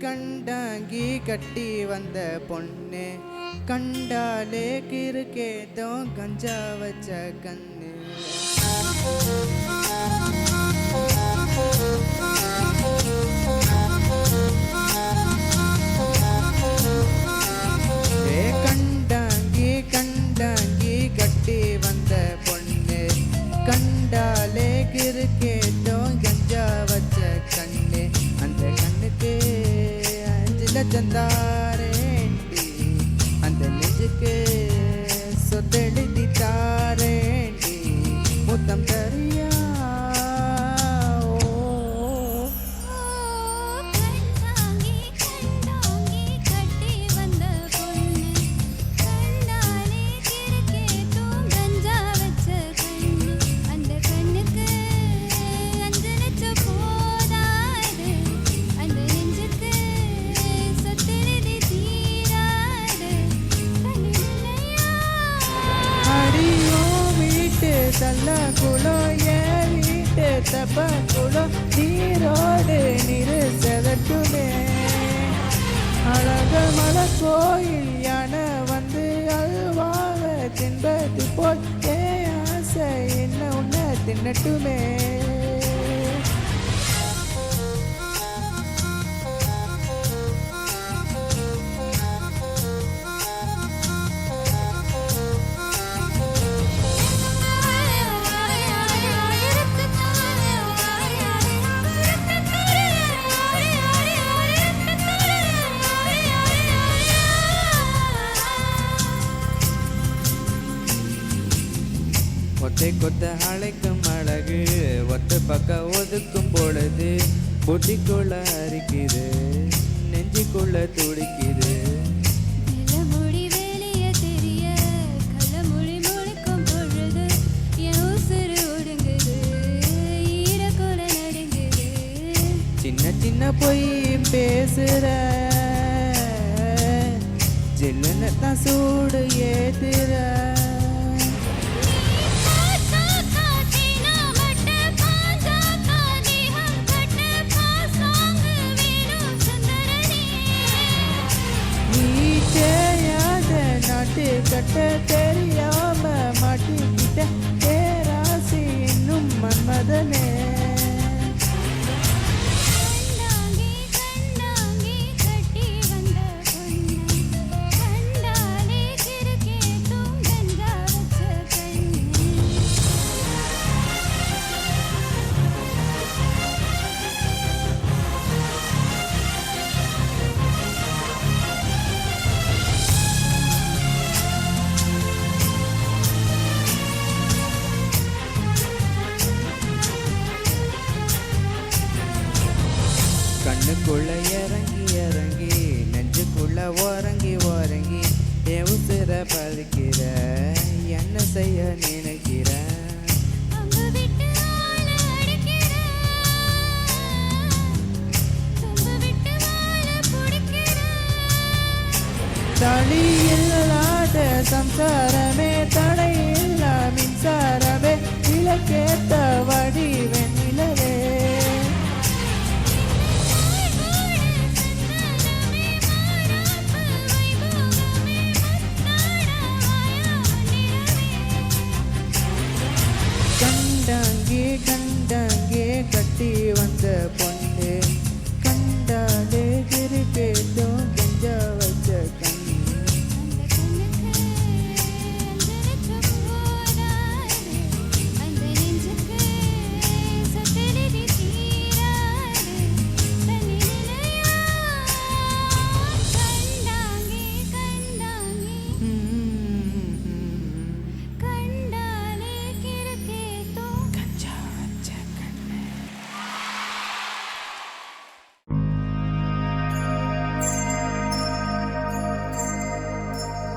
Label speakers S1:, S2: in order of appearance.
S1: கண்டாங்கி கட்டி வந்த பொண்ணு. கண்டாலே கிறுக்கேதோ கஞ்சா வச்ச கண்ணு agenda. வீட்டு தள்ள குளம் என் வீட்டு தப்ப குளம் செதட்டுமே அழக மலை கோயில் யானை வந்து அல்வாவை தின்பது போல் ஏன் ஆசை என்ன உன்னை தின்னட்டுமே. ஒத்தை கொத்த அழைக்கும் அழகு ஒத்த பக்கம் ஒதுக்கும் பொழுது புட்டிக்குள்ள அரிக்குது நெஞ்சுக்குள்ள துடிக்குது. சின்ன சின்ன பொய் பேசுற ஜில்லுன்னு தான் சூடு ஏத்துற.
S2: da da da
S1: கண்ணுக்குள்ள இறங்கி இறங்கி நெஞ்சுக்குள்ள ஓரங்கி ஓரங்கி என் உசுர பறிக்கிற என்ன செய்ய நினைக்கிற? தளி இல்லாத சம்சாரமே